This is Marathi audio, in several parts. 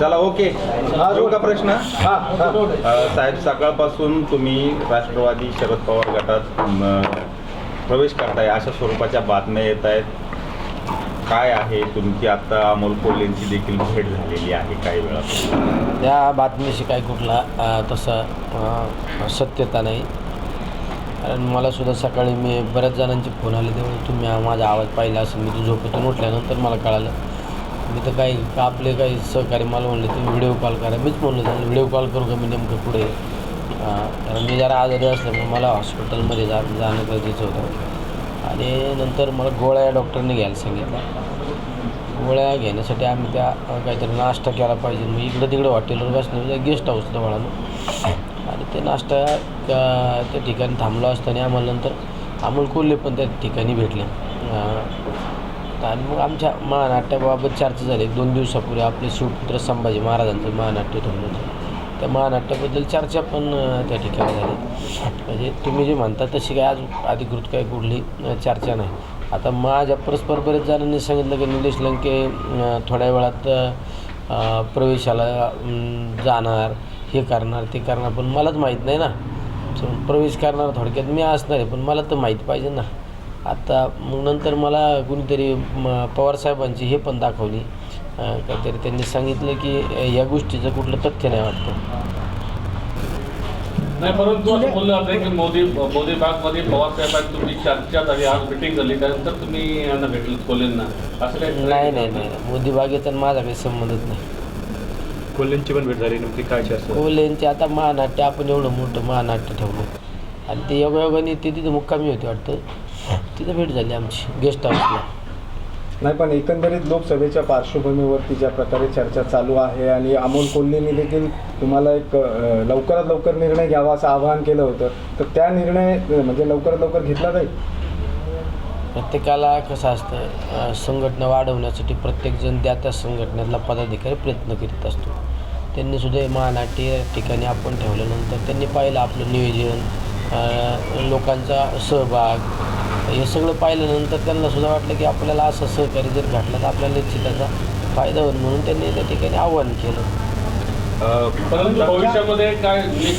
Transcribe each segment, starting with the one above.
चला ओके. ठेवू का प्रश्न? साहेब सकाळपासून तुम्ही राष्ट्रवादी शरद पवार गटात प्रवेश करताय अशा स्वरूपाच्या बातम्या येत आहेत. काय आहे तुमची आता अमोल कोल्हेंची देखील भेट झालेली आहे काही वेळा त्या बातमीशी काही कुठला तसा सत्यता नाही. कारण मला सुद्धा सकाळी मी बऱ्याच जणांचे फोन आले तेव्हा तुम्ही माझा आवाज पाहिला असेल मी तू झोपेतून उठल्यानंतर मला कळालं. मी तर काही का आपले काही सहकारी मला म्हणले तुम्ही व्हिडिओ कॉल करा. मीच म्हणलो त्यांना व्हिडिओ कॉल करू का मी नेमकं पुढे कारण मी जरा आजारी असल्यामुळे मला हॉस्पिटलमध्ये जा जाणं गरजेचं होतं. आणि नंतर मला गोळ्या या डॉक्टरने घ्यायला सांगितलं गोळ्या घेण्यासाठी आम्ही त्या काहीतरी नाश्ता केला पाहिजे. मग इकडं तिकडं हॉटेलवर बसलो गेस्ट हाऊसला वळालो आणि ते नाश्ता त्या ठिकाणी थांबलो असताना आम्हाला नंतर अमोल कोल्हे पण त्या ठिकाणी भेटले. आणि मग आमच्या महानाट्याबाबत चर्चा झाली. एक दोन दिवसापूर्वी आपले शिवपुत्र संभाजी महाराजांचं महानाट्य ठेवलं होतं त्या महानाट्याबद्दल चर्चा पण त्या ठिकाणी झाली. म्हणजे तुम्ही जे म्हणता तशी काय आज अधिकृत काही कुठली चर्चा नाही. आता माझ्या परस्पर बरेच जणांनी सांगितलं की निलेश लंके थोड्या वेळात प्रवेशाला जाणार हे करणार ते करणार. पण मलाच माहीत नाही ना. प्रवेश करणार थोडक्यात. मी असणार आहे पण मला तर माहीत पाहिजे ना. आता मग नंतर मला कुणीतरी म, पवारसाहेबांची हे पण दाखवली. काहीतरी त्यांनी सांगितलं की या गोष्टीचं कुठलं तथ्य नाही वाटतं. नाही परंतु असं बोललं जातं की मोदी मोदी बागमध्ये पवार साहेबांनी तुम्ही चर्चा झाली आज मिटिंग झाली त्यानंतर तुम्ही यांना भेटलं कोल्हेंना. असं काही नाही नाही नाही मोदी बागेचा आणि माझा काही संबंधच नाही. कोल्हेंची पण भेट झाली नेमकी काय चर्चा कोल्हेंचे आता महानाट्य आपण एवढं मोठं महानाट्य ठेवलं. आणि ते योगायोगाने ते तिथं मुक्कामी होते वाटतं. तिथं भेट झाली आमची गेस्ट हाऊसला नाही पण एकंदरीत लोकसभेच्या पार्श्वभूमीवरती ज्या प्रकारे चर्चा चालू आहे आणि अमोल कोल्हेंनी देखील तुम्हाला एक अ, लवकरात लवकर निर्णय घ्यावा असं आवाहन केलं होतं. तर त्या निर्णय अ, म्हणजे लवकरात लवकर घेतला जाईल? प्रत्येकाला कसं असतं अं, संघटना वाढवण्यासाठी प्रत्येकजण त्या त्या संघटनेतला पदाधिकारी प्रयत्न करीत असतो. त्यांनी सुद्धा हे महानाट्य या ठिकाणी आपण ठेवल्यानंतर त्यांनी पाहिलं आपलं नियोजन अं, लोकांचा सहभाग हे सगळं पाहिल्यानंतर त्यांना सुद्धा वाटलं की आपल्याला असं सहकार्य जर घडलं तर आपल्याला निश्चित त्याचा फायदा होईल म्हणून त्यांनी त्या ठिकाणी आव्हान केलं. परंतु भविष्यामध्ये काय हे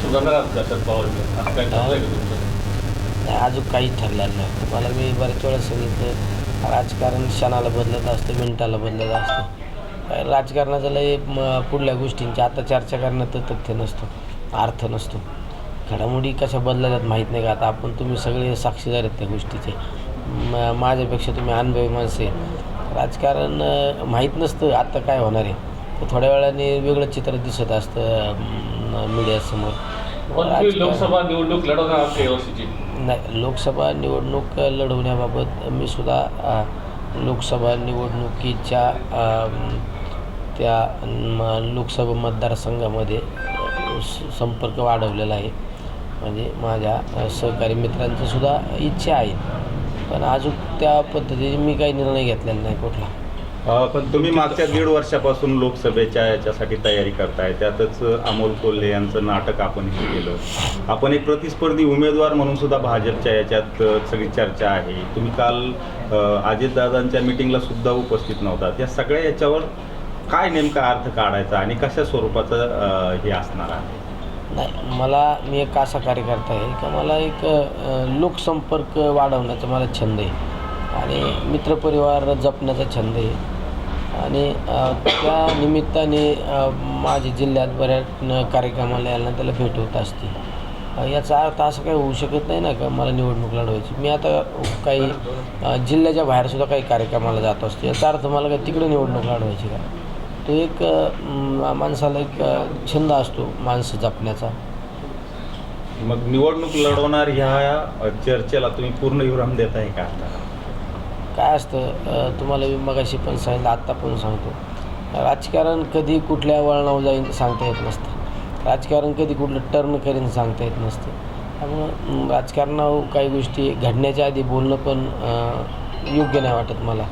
सुधारणार शरद पवार नाही अजून काही ठरलेलं नाही. तुम्हाला मी बऱ्याच वेळा सांगितलं राजकारण क्षणाला बदलत असतं मिनिटाला बदलत असतं. राजकारणाचं लय पुढल्या गोष्टींची आता चर्चा करण्यात तथ्य नसतं अर्थ नसतो. घडामोडी कशा बदलल्यात माहीत नाही का? आता आपण तुम्ही सगळे साक्षीदार आहेत त्या गोष्टीचे. म माझ्यापेक्षा तुम्ही अनुभवी माणसे राजकारण माहीत नसतं आता काय होणार आहे. तर थोड्या वेळाने वेगळं चित्र दिसत असतं मीडियासमोर. लोकसभा निवडणूक लढवणार नाही लोकसभा निवडणूक लढवण्याबाबत मी सुद्धा लोकसभा निवडणुकीच्या त्या लोकसभा मतदारसंघामध्ये संपर्क वाढवलेला आहे. म्हणजे माझ्या सहकारी मित्रांचं सुद्धा इच्छा आहे. पण अजून त्या पद्धतीने मी काही निर्णय घेतलेला नाही कुठला. अ, पण तुम्ही मागच्या दीड वर्षापासून लोकसभेच्या याच्यासाठी तयारी करताय. त्यातच अमोल कोल्हे यांचं नाटक आपण हे केलं. आपण एक प्रतिस्पर्धी उमेदवार म्हणून सुद्धा भाजपच्या याच्यात अ, सगळी चर्चा आहे. तुम्ही काल अजितदादांच्या मिटिंगला सुद्धा उपस्थित नव्हतात या सगळ्या याच्यावर काय नेमका अर्थ काढायचा आणि कशा स्वरूपाचं अ, हे असणार आहे? नाही मला मी एक असा कार्यकर्ता आहे का मला एक लोकसंपर्क वाढवण्याचा मला छंद आहे. आणि मित्रपरिवार जपण्याचा छंद आहे. आणि त्या निमित्ताने माझ्या जिल्ह्यात बऱ्याच कार्यक्रमाला यायला त्याला भेट होत असते. याचा अर्थ असं काही होऊ शकत नाही ना का मला निवडणूक लढवायची. मी आता काही जिल्ह्याच्या बाहेरसुद्धा काही कार्यक्रमाला जात असतो. याचा अर्थ मला काय तिकडे निवडणूक लढवायची का? तो एक माणसाला एक छंद असतो माणसं जपण्याचा. मग निवडणूक लढवणार ह्या चर्चेला तुम्ही पूर्ण विराम देत आहे का काय असतं तुम्हाला मी मगाशी पण सांगितलं आत्ता पण सांगतो. राजकारण कधी कुठल्या वळणावर जाईन सांगता येत नसतं. राजकारण कधी कुठलं टर्न करीन सांगता येत नसतं. त्यामुळं राजकारणावर काही गोष्टी घडण्याच्या आधी बोलणं पण योग्य नाही वाटत मला.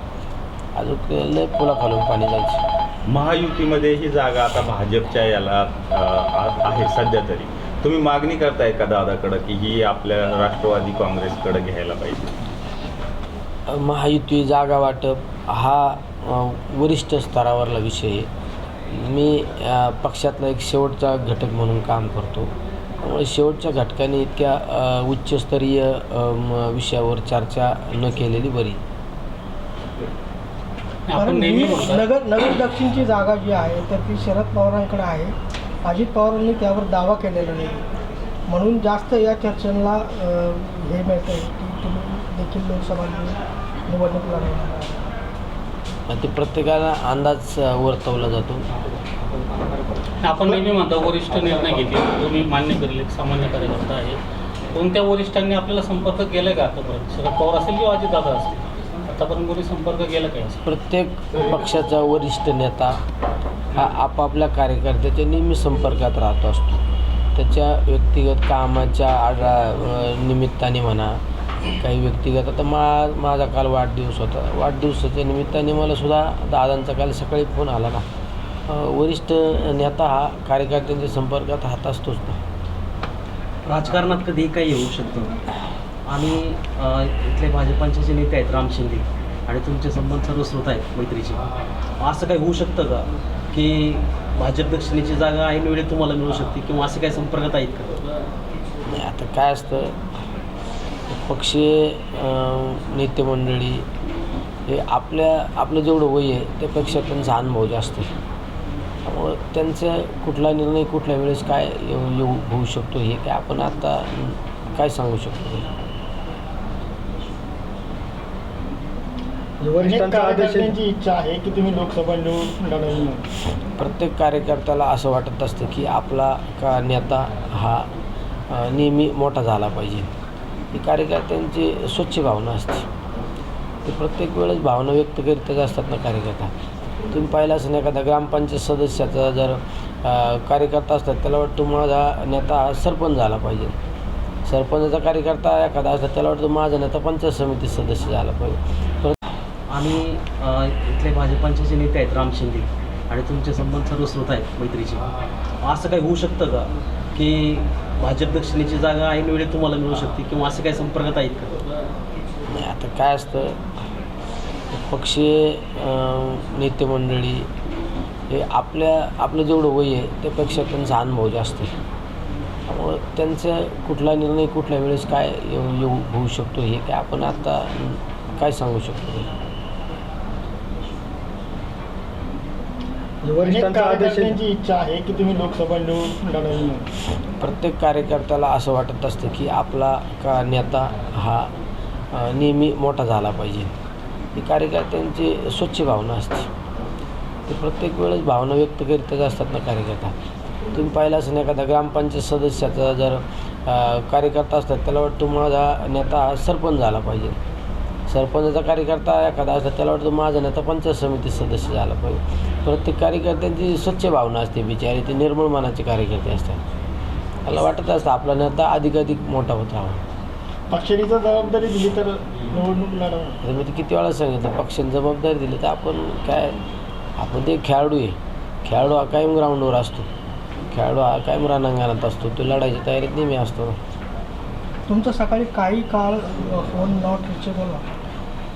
अजून लय पुला खालून पाणी जायचं. महायुतीमध्ये ही जागा आता भाजपच्या याला आ- आहे सध्या तरी. तुम्ही मागणी करताय का दादाकडं की ही आपल्या राष्ट्रवादी काँग्रेसकडे घ्यायला पाहिजे? महायुती जागा वाटप हा वरिष्ठ स्तरावरला विषय आहे. मी पक्षातला एक शेवटचा घटक म्हणून काम करतो. त्यामुळे शेवटच्या घटकाने इतक्या उच्चस्तरीय म, विषयावर चर्चा न केलेली बरी. आपण कारण नेहमी ही म्हणतो नगर नगर दक्षिणची जागा जी आहे तर ती शरद पवारांकडे आहे. अजित पवारांनी त्यावर दावा केलेला नाही. म्हणून जास्त या चर्चांना अ, हे मिळतं की तुम्ही देखील लोकसभा निवडणूक लढवणार आहे. आणि ते प्रत्येकाला अंदाज अ, वर्तवला जातो. आपण नेहमी म्हणतो वरिष्ठ निर्णय घेतील. तुम्ही मान्य करेल एक सामान्य कार्यकर्ता आहे. कोणत्या वरिष्ठांनी आपल्याला संपर्क केला का आतापर्यंत? शरद पवार असेल किंवा अजितदादा असतील? आतापर्यंत कोणी संपर्क केला काय प्रत्येक पक्षाचा वरिष्ठ नेता हा आपापल्या कार्यकर्त्याच्या नेहमी संपर्कात राहत असतो. त्याच्या व्यक्तिगत कामाच्या आडा निमित्ताने म्हणा काही व्यक्तिगत आता मा माझा काल वाढदिवस होता. वाढदिवसाच्या निमित्ताने मला सुद्धा दादांचा काल सकाळी फोन आला ना. वरिष्ठ नेता हा कार्यकर्त्यांच्या संपर्कात हात असतोच ना. राजकारणात कधीही काही होऊ शकतं? आम्ही इथले भाजपांचे जे नेते आहेत राम शिंदे. आणि तुमचे संबंध सर्वश्रुत आहेत मैत्रीचे. असं काही होऊ शकतं का? की भाजप दक्षिणेची जागा ऐन वेळी तुम्हाला मिळू शकते किंवा असे काही संपर्कात आहेत का? नाही आता काय असतं? पक्षीय नेते मंडळी हे आपल्या आपलं जेवढं वय आहे त्यापेक्षा त्यांचा अनुभव जास्त आहे. त्यामुळं त्यांचा कुठला निर्णय कुठल्या वेळेस काय येऊ येऊ होऊ शकतो हे काय आपण आता काय सांगू शकतो? अनेक वरिष्ठांचा आदेश आहे. कार्यकर्त्यांची इच्छा आहे की तुम्ही लोकसभा लढवली म्हणून. प्रत्येक कार्यकर्त्याला असं वाटत असतं की आपला का नेता हा अ, नेहमी मोठा झाला पाहिजे ही कार्यकर्त्यांची स्वच्छ भावना असते ते प्रत्येक वेळेस भावना व्यक्त करीतच असतात ना कार्यकर्ता तुम्ही पाहिलं असं एखादा ग्रामपंचायत सदस्याचा जर अ, कार्यकर्ता असतात त्याला वाटतं माझा नेता हा सरपंच झाला पाहिजे सरपंचाचा कार्यकर्ता एखादा असतात त्याला वाटतं माझा नेता पंचायत समिती सदस्य झाला पाहिजे आम्ही अ, इथले भाजपांचे जे नेते आहेत राम शिंदे. आणि तुमचे संबंध सर्वश्रुत आहेत मैत्रीचे. असं काही होऊ शकतं का? की भाजप दक्षिणेची जागा ऐन वेळी तुम्हाला मिळू शकते किंवा असे काही संपर्कात आहेत का? नाही आता काय असतं पक्षीय अं, नेते मंडळी हे आपल्या आपलं जेवढं वय आहे त्यापेक्षा त्यांचा अनुभव जास्त आहे. त्यामुळं त्यांचा कुठला निर्णय कुठल्या वेळेस काय येऊ येऊ होऊ शकतो हे काय आपण आता काय सांगू शकतो अनेक वरिष्ठांचा आदेश आहे. कार्यकर्त्यांची इच्छा आहे की तुम्ही लोकसभा लढवली म्हणून. प्रत्येक कार्यकर्त्याला असं वाटत असतं की आपला का नेता हा अ, नेहमी मोठा झाला पाहिजे. ही कार्यकर्त्यांची स्वच्छ भावना असते. ते प्रत्येक वेळेस भावना व्यक्त करीतच असतात ना कार्यकर्ता. तुम्ही पाहिलं असं एखादा ग्रामपंचायत सदस्याचा जर अ, कार्यकर्ता असतात त्याला वाटतं माझा नेता हा सरपंच झाला पाहिजे. सरपंचाचा कार्यकर्ता एखादा असतात त्याला वाटतं माझा नेता पंचायत समिती सदस्य झाला पाहिजे. प्रत्येक कार्यकर्त्यांची स्वच्छ भावना असते बिचारी ते निर्मळ मनाचे कार्यकर्ते असतात. त्याला वाटत असतं आपला नेता अधिकाधिक मोठा होत. राहावा पक्षाची जर जबाबदारी दिली तर निवडणूक लढवणार आता मी ते किती वेळा सांगितलं पक्षाने जबाबदारी दिली तर आपण काय आपण ते खेळाडू आहे. खेळाडू हा कायम ग्राउंडवर असतो. खेळाडू हा कायम रणांगणात असतो. तो लढायच्या तयारीत नेहमी असतो. तुमचा सकाळी काही काळ फोन नॉट रिचेबल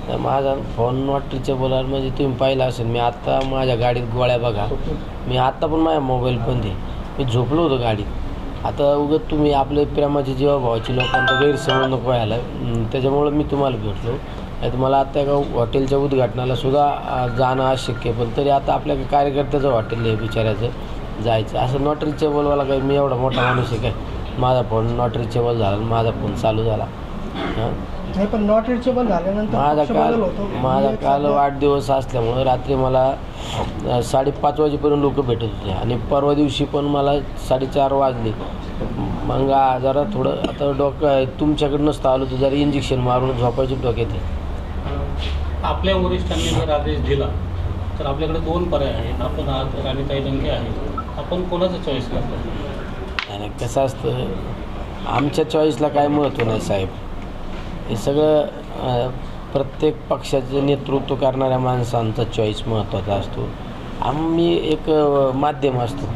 तर माझा फोन नॉट रिचेबल म्हणजे तुम्ही पाहिलं असेल मी आत्ता माझ्या गाडीत गोळ्या बघा. मी आत्ता पण माझ्या मोबाईल बंद आहे मी झोपलो होतो गाडीत. आता उगत तुम्ही आपले प्रेमाची जीवाभावाची लोकांचा गैरसमज नको व्हायला. त्याच्यामुळं मी तुम्हाला भेटलो. नाही तर मला आत्ता एका हॉटेलच्या उद्घाटनाला सुद्धा जाणं अशक्य आहे. पण तरी आता आपल्या कार्यकर्त्याचं हॉटेल आहे बिचाऱ्याचं. जायचं. असं नॉट रिचेबलवाला काही मी एवढा मोठा माणूस आहे काय? माझा फोन नॉट रिचेबल झाला आणि माझा फोन चालू झाला. हां? नाही पण नॉट रिचेबल झाल्यानंतर माझा पक्ष काल बदल होतो. माझा मी एक काल सध्या- वाढदिवस असल्यामुळं रात्री मला अ, साडेपाच वाजेपर्यंत लोक भेटत होते. आणि परवा दिवशी पण मला साडेचार वाजले. मग आ- जरा थोडं आता डॉक्टर तुमच्याकडे नसतं आलो तर जरा इंजेक्शन मारून झोपायची डोक्यात आहे. आपल्या वरिष्ठांनी जर आदेश दिला तर आपल्याकडे दोन पर्याय आहेत. आपण आहात राणीताई लंके आहेत आपण कोणाचं चॉईस करतो? आणि कसं असतं? आमच्या चॉईसला काय महत्त्व नाही साहेब. हे सगळं प्रत्येक पक्षाचं नेतृत्व करणाऱ्या माणसांचा चॉईस महत्त्वाचा असतो. आम्ही एक माध्यम असतो.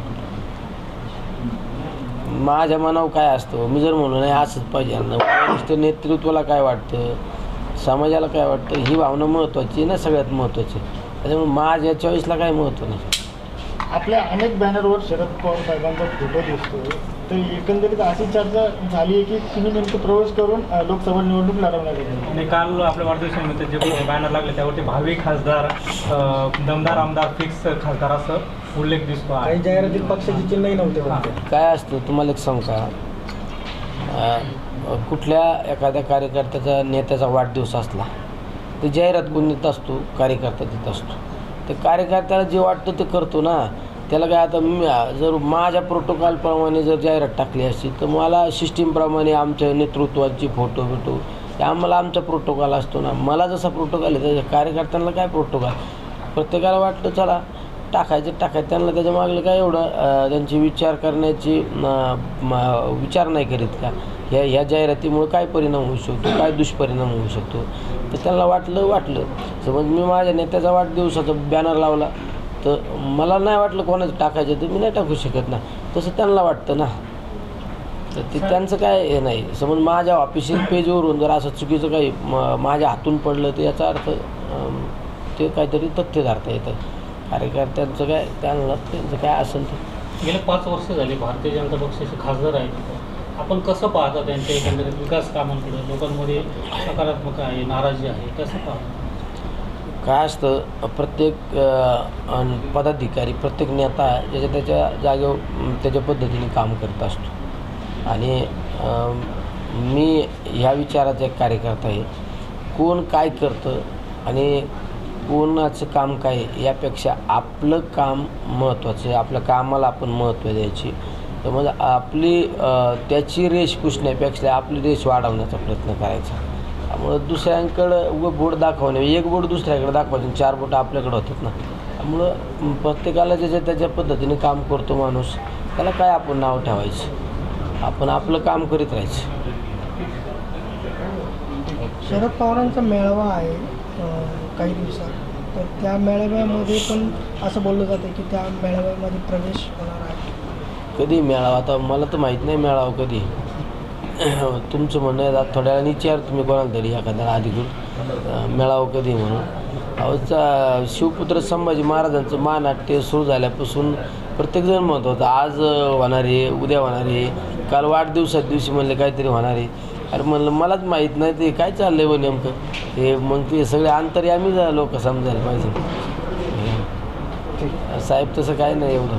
माझ्या मनावर काय असतं? मी जर म्हणलो नाही असंच पाहिजे. ना वरिष्ठ नेतृत्वाला काय वाटतं? समाजाला काय वाटतं? ही भावना महत्त्वाची आहे ना सगळ्यात महत्त्वाची त्याच्यामुळे माझ्या चॉईसला काय महत्त्व नाही. आपल्या अनेक बॅनरवर शरद पवार साहेबांचा फोटो दिसतो तर एकंदरीत अशी चर्चा झाली आहे की तुम्ही नेमकं प्रवेश करून लोकसभा निवडणूक लढवणार आहे. आणि काल आपल्या वाढदिवसानिमित्त जे बॅनर लागले त्यावरती भावी खासदार दमदार आमदार फिक्स खासदार असं उल्लेख दिसतो काही जाहिरातीत पक्षाची चिन्हही नव्हते. काय असतं तुम्हाला एक सांगू कुठल्या एखाद्या कार्यकर्त्याचा नेत्याचा वाढदिवस असला तर जाहिरात कोण देत असतो? कार्यकर्ता देत असतो. तर कार्यकर्त्याला जे वाटतं ते करतो ना. त्याला काय आता मी जर माझ्या प्रोटोकॉलप्रमाणे जर जाहिरात टाकली असती तर मला सिस्टीमप्रमाणे आमच्या नेतृत्वाची फोटो बिटो ते आम्हाला आमचा प्रोटोकॉल असतो ना. मला जसा प्रोटोकॉल आहे त्याच्या कार्यकर्त्यांना काय प्रोटोकॉल प्रत्येकाला वाटतं चला. टाकायचं टाकायचं. त्यांना त्याच्या मागलं काय एवढं त्यांची विचार करण्याची विचार नाही करीत का? ह्या ह्या जाहिरातीमुळे काय परिणाम होऊ शकतो? काय दुष्परिणाम होऊ शकतो? तर त्यांना वाटलं वाटलं. समज मी माझ्या नेत्याचा वाढदिवसाचा बॅनर लावला तर मला नाही वाटलं कोणाचं टाकायचं तर मी नाही टाकू शकत ना. तसं त्यांना वाटतं ना. तर ते त्यांचं काय हे नाही. समज माझ्या ऑफिशियल पेजवरून जर असं चुकीचं काही म- माझ्या हातून पडलं तर याचा अर्थ ते काहीतरी तथ्य धारता येतं. कार्यकर्त्यांचं काय त्यांना त्यांचं काय असेल ते. गेले पाच वर्ष झाली भारतीय जनता पक्षाचे खासदार आहेत आपण कसं पाहता त्यांच्या एकंदरीत विकास कामांकडे? लोकांमध्ये सकारात्मक आहे नाराजी आहे. कसं पाहता? काय असतं प्रत्येक पदाधिकारी प्रत्येक नेता ज्याच्या त्याच्या जागेवर त्याच्या पद्धतीने काम करत असतो. आणि मी ह्या विचाराचा एक कार्यकर्ता आहे. कोण काय करतं आणि कोणाचं काम काय आहे, यापेक्षा आपलं काम महत्त्वाचं आहे. आपल्या कामाला आपण महत्त्व द्यायची. तर मग आपली त्याची रेष पुसण्यापेक्षा आपली रेष वाढवण्याचा प्रयत्न करायचा. त्यामुळं दुसऱ्यांकडं उगं बोट दाखवणे. एक बोट दुसऱ्याकडे दाखवायचं चार बोट आपल्याकडे होतात ना. त्यामुळं प्रत्येकाला ज्याच्या त्याच्या पद्धतीने काम करतो माणूस त्याला काय आपण नाव ठेवायचं? आपण आपलं काम करीत राहायचं. शरद पवारांचा मेळावा आहे. काही दिवसात. तर त्या मेळाव्यामध्ये पण असं बोललं जातं की त्या मेळाव्यामध्ये प्रवेश होणार आहे. कधी मेळावा? आता मला तर माहीत नाही मेळावा कधी. तुमचं म्हणणं आहे आता थोड्या वेळाने विचार तुम्ही कोणाला तरी एखाद्याला अधिकृत मेळावं मेळावा कधी म्हणून. अवचा शिवपुत्र संभाजी महाराजांचं महानाट्य सुरू झाल्यापासून प्रत्येकजण म्हणत होतं आज होणार आहे उद्या होणार आहे काल वाढदिवसात दिवशी म्हणले काहीतरी होणार आहे. अरे म्हणलं मलाच माहीत नाही ते काय चाललंय बघ नेमकं? हे मग ते सगळे अंतर्यामी लोक समजायला पाहिजे. साहेब तसं काय नाही एवढं.